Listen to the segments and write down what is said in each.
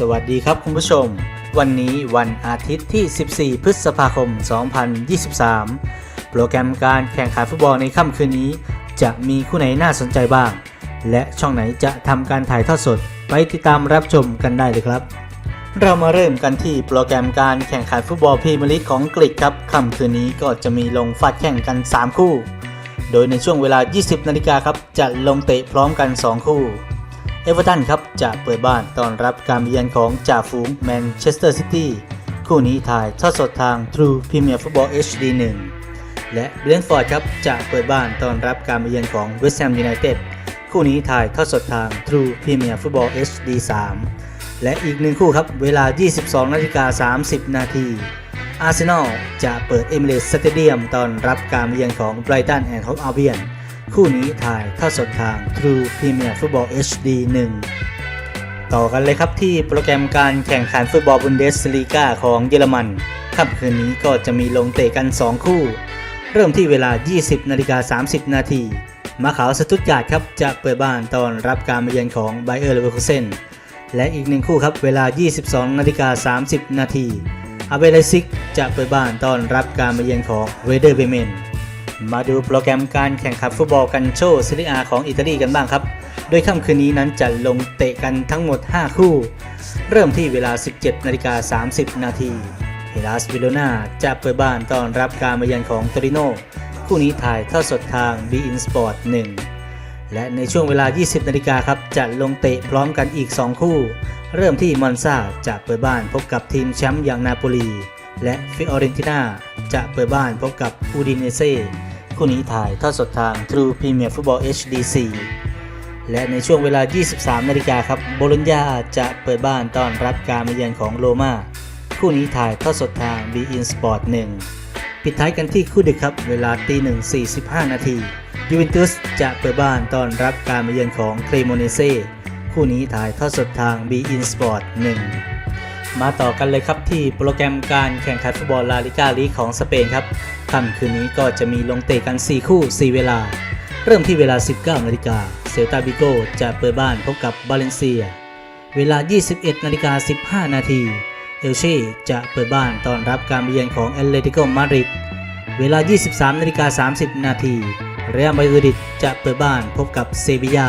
สวัสดีครับคุณผู้ชม วันนี้วันอาทิตย์ที่ 14 พฤษภาคม 2023 โปรแกรมการแข่งขันฟุตบอลในค่ำคืนนี้ จะมีคู่ไหนน่าสนใจบ้าง และช่องไหนจะทำการถ่ายทอดสด ไปติดตามรับชมกันได้เลยครับ เรามาเริ่มกันที่โปรแกรมการแข่งขันฟุตบอลพรีเมียร์ลีกของอังกฤษครับค่ำคืนนี้ก็จะมีลงฟาดแข่งกัน 3 คู่ โดยในช่วงเวลา 20 นาฬิกาครับจะลงเตะพร้อมกัน 2 คู่ เอเวอร์ตันครับจะเปิดบ้านต้อนรับการเยือนของจ่าฝูงแมนเชสเตอร์ซิตี้คู่นี้ถ่ายทอดสดทาง True Premier Football HD 1 และเบรนฟอร์ดครับจะเปิดบ้านต้อนรับการเยือนของเวสต์แฮมยูไนเต็ดคู่นี้ถ่ายทอดสดทาง True Premier Football HD 3 และอีกหนึ่งคู่ครับเวลา 22นาฬิกา30 นาทีอาร์เซนอลจะเปิดเอมิเรตสเตเดียมต้อนรับการเยือนของไบรตันแอนด์ฮอฟอาเบียน คู่นี้ถ่ายทอดสดทาง True Premier Football HD 1 ต่อกันเลยครับที่โปรแกรมการแข่งขันฟุตบอลบุนเดสลีกาของเยอรมันค่ำคืนนี้ก็จะมีลงเตะกัน 2 คู่ เริ่มที่เวลา 20นาฬิกา30 นาทีมาขาวสตุตการ์ดครับจะเปิดบ้านตอนรับการมาเยือนของไบเออร์เลเวอร์คูเซนและอีกหนึ่งคู่ครับเวลา 22นาฬิกา30 นาทีอาเบเลซิกจะเปิดบ้านตอนรับการมาเยือนของเรเดอร์เบเมน มาดูโปรแกรมการแข่งขันฟุตบอลกันโชซิลิอาของอิตาลีกันบ้างครับ โดยค่ำคืนนี้นั้นจะลงเตะกันทั้งหมด 5 คู่ เริ่มที่เวลา 17นาฬิกา30 นาทีเฮลัสวิโลนาจะเปิดบ้านต้อนรับการมาเยือนของโตริโน คู่นี้ถ่ายทอดสดทาง b i n Sport 1และในช่วงเวลา 20นาฬิกาครับจะลงเตะพร้อมกันอีก 2 คู่ เริ่มที่มอนซาจะเปิดบ้านพบกับทีมแชมป์อย่างนาโปลีและฟิออเรนตินาจะเปิดบ้านพบกับอูดิเนเซ่ คู่นี้ถ่ายทอดสดทาง True Premier Football HD 4และในช่วงเวลา 23 นาฬิกาครับ โบโลญญาจะเปิดบ้านต้อนรับการมาเยือนของโรมาคู่นี้ถ่ายทอดสดทาง b i n Sport 1 ปิดท้ายกันที่คู่ดึกครับ เวลาตี1 45 นาทียูเวนตุสจะเปิดบ้านต้อนรับการมาเยือนของเครโมเนเซ่คู่นี้ถ่ายทอดสดทาง b i n Sport 1 มาต่อกันเลยครับที่โปรแกรมการแข่งขันฟุตบอลลาลิกาลีของสเปนครับค่ำคืนนี้ก็จะมีลงเตะกัน 4 คู่ 4 เวลา เริ่มที่เวลา 19นาฬิกาเซลตาบิโกจะเปิดบ้านพบกับบาเลนเซีย เวลา 21นาฬิกา15 นาที เอลเช่จะเปิดบ้านต้อนรับการเยือนของแอตเลติโกมาดริด เวลา 23นาฬิกา30 นาที เรอัลมาดริดจะเปิดบ้านพบกับเซบียา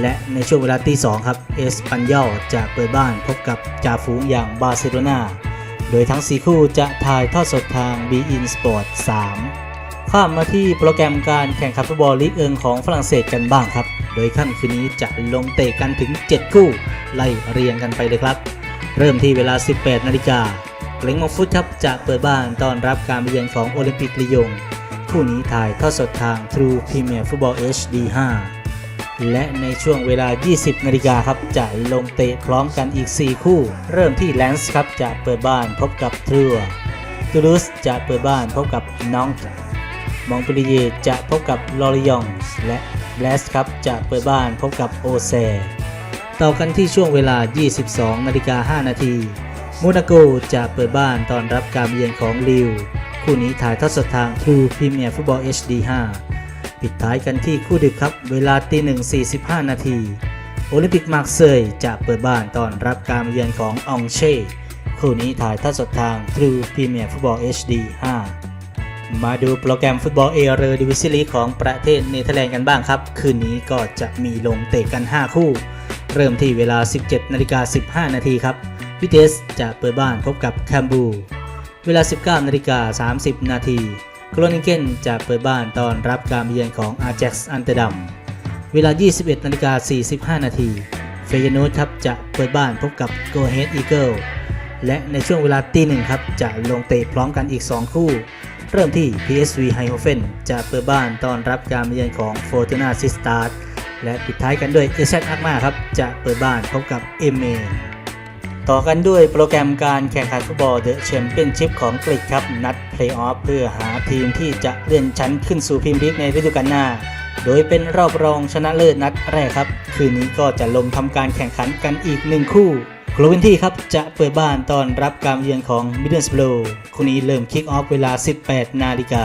และในช่วงเวลาตี2ครับเอสปันยอลจะเปิดบ้านพบกับจ่าฝูงอย่างบาร์เซโลนาโดยทั้ง 4 คู่จะถ่ายทอดสดทาง b i n Sport 3ข้ามมาที่โปรแกรมการแข่งขันฟุตบอลลีกเอิงของฝรั่งเศสกันบ้างครับ โดยค่ำคืนนี้จะลงเตะกันถึง 7 คู่ ไล่เรียงกันไปเลยครับ เริ่มที่เวลา 18 นาฬิกาเกรงมอฟุตครับจะเปิดบ้านต้อนรับการเยือนของโอลิมปิกลียง คู่นี้ถ่ายทอดสดทาง True Premier Football HD 5 และในช่วงเวลา 20 นาฬิกาครับ จะลงเตะพร้อมกันอีก 4 คู่ เริ่มที่แลนส์ครับจะเปิดบ้านพบกับทรัวตูลูสจะเปิดบ้านพบกับน้อง มองปรีเยจะพบกับลอริยอง และแบลสครับจะเปิดบ้านพบกับโอแซต่อกันที่ช่วงเวลา 22 นาฬิกา 5 นาทีโมนาโกจะเปิดบ้านต้อนรับการเยือนของลิว คู่นี้ถ่ายทอดสดทาง True Premier Football HD 5 ปิดท้ายกันที่คู่ดึกครับ เวลาตีหนึ่ง45 นาที โอลิมปิกมาร์เซยจะเปิดบ้านต้อนรับการมาเยือนขององเช่ คู่นี้ถ่ายทอดสดทาง True Premier Football HD 5 มาดูโปรแกรมฟุตบอลเอเรอดิวิซิลีของประเทศเนเธอร์แลนด์กันบ้างครับ คืนนี้ก็จะมีลงเตะกัน 5 คู่ เริ่มที่เวลา 17นาฬิกา15 นาทีครับวิเทสจะเปิดบ้านพบกับแคมบู เวลา 19นาฬิกา30 นาที โกลนิเกนจะเปิดบ้านต้อนรับการเยือนของอาแจ็กซ์อันเตอร์ดัมเวลา 21นาฬิกา45 นาทีเฟยนตครับจะเปิดบ้านพบกับโกเฮดอีเกิลและในช่วงเวลาตีหนึ่งครับจะลงเตะพร้อมกันอีก 2 คู่ เริ่มที่ PSV h e i n h o f e n จะเปิดบ้านต้อนรับการเยือนของ Fortuna s i s t a r และปิดท้ายกันด้วยเอเซอักมาครับจะเปิดบ้านพบกับเอเม ต่อกันด้วยโปรแกรมการแข่งขันฟุตบอลเดอะแชมเปี้ยนชิพของอังกฤษครับ นัดเพลย์ออฟเพื่อหาทีมที่จะเลื่อนชั้นขึ้นสู่พรีเมียร์ลีกในฤดูกาลหน้า โดยเป็นรอบรองชนะเลิศนัดแรกครับ คืนนี้ก็จะลงทำการแข่งขันกันอีกหนึ่งคู่โกลเวนที่ครับ จะเปิดบ้านตอนรับการเยือนของมิดเดิลสโบรคู่นี้เริ่มคิกออฟเวลา 18 นาฬิกา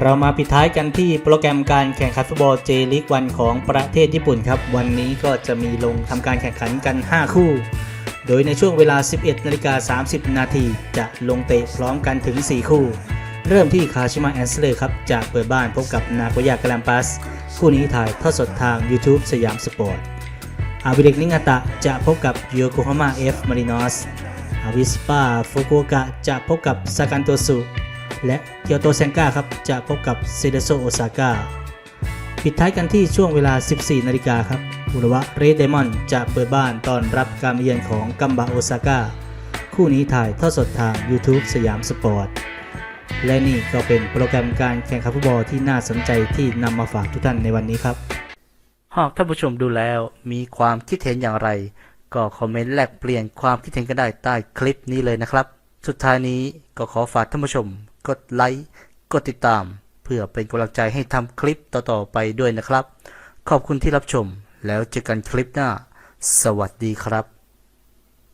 เรามาปิดท้ายกันที่โปรแกรมการแข่งขันฟุตบอลเจลีกวันของประเทศญี่ปุ่นครับ วันนี้ก็จะมีลงทำการแข่งขันกัน 5 คู่ โดยในช่วงเวลา 11นาฬิกา30 นาทีจะลงเตะพร้อมกันถึง 4 คู่ เริ่มที่คาชิมาแอนเซเลครับจะเปิดบ้านพบกับนาโกย่ากาลัมปัส คู่นี้ถ่ายทอดสดทาง YouTube สยามสปอร์ต อาวิเดกนิงาตะจะพบกับโยโกฮาม่าเอฟมารินอส อาวิสปาฟุกุโอกะจะพบกับซากันโตสุ และเกียวโตเซงกาครับจะพบกับเซเดโซโอซาก้า ปิดท้ายกันที่ช่วงเวลา 14 นาฬิกาครับอุระวะเรดเดมอนจะเปิดบ้านต้อนรับการมาเยือนของกัมบะโอซาก้าคู่นี้ถ่ายทอดสดทาง YouTube สยามสปอร์ต และนี่ก็เป็นโปรแกรมการแข่งขันฟุตบอลที่น่าสนใจที่นำมาฝากทุกท่านในวันนี้ครับ หากท่านผู้ชมดูแล้วมีความคิดเห็นอย่างไร ก็คอมเมนต์แลกเปลี่ยนความคิดเห็นกันได้ใต้คลิปนี้เลยนะครับ สุดท้ายนี้ก็ขอฝากท่านผู้ชม กดไลค์ กดติดตาม เพื่อเป็นกำลังใจให้ทำคลิปต่อๆไปด้วยนะครับ ขอบคุณที่รับชมแล้วเจอกันคลิปหน้า สวัสดีครับ